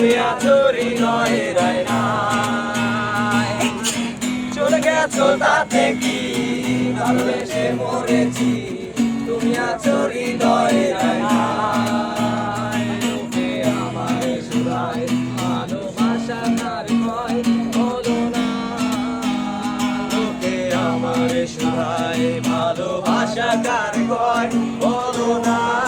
আছো হৃদয়ের নাই। চলে গেছো তাতে কি? ভালোবেসে মরেছি। তুমি আছো হৃদয়ের নাই। আমার সুরায়, ভালোবাসা কার কয় বলো না। লোকে আমার সুরায়, ভালোবাসা কার কয় বলো না।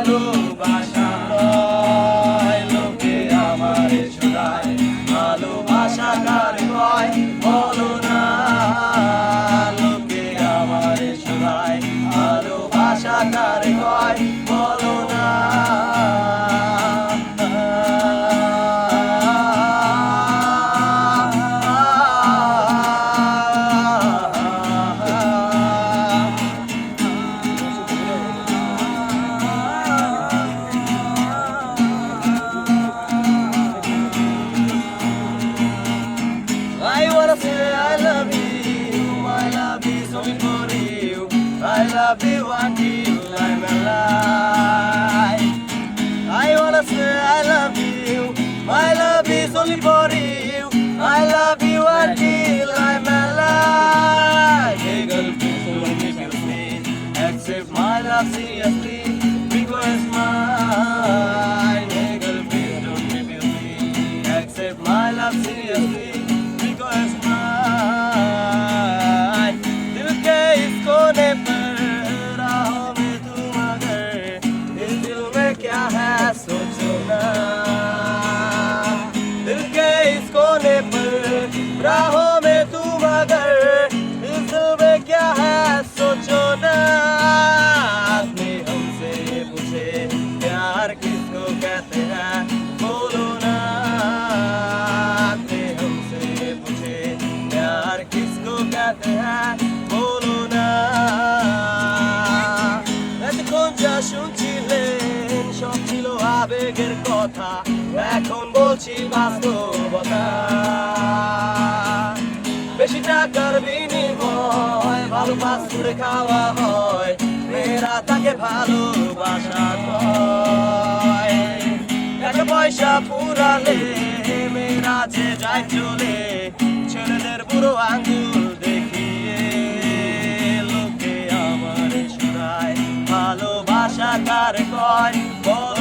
ভালোবাসা। Love you until I'm alive. I wanna say I love you, my love is only for you. I love you until I'm alive. Hey girl, please don't refuse me. Accept my love seriously, because mine. Hey girl, please don't refuse me. Accept my love seriously, प्यार किसको कहते हैं बोलो ना आपने हमसे ये पूछे प्यार किसको कहते हैं बोलो ना এতক্ষণ যা শুনছিলেন সব ছিল আবেগের কথা এখন বলছি বাস্তবতা বেশি টাকার বিনিময় ভালো পাস করে খাওয়া হয় মেয়েরা তাকে ভালোবাসা কয়। এক পয়সা পুরালে মেয়েরা যে যায় চলে, ছেলেদের বুড়ো আঙ্গুল দেখিয়ে লোকে আমার সুরায় ভালোবাসা কার কয়? বল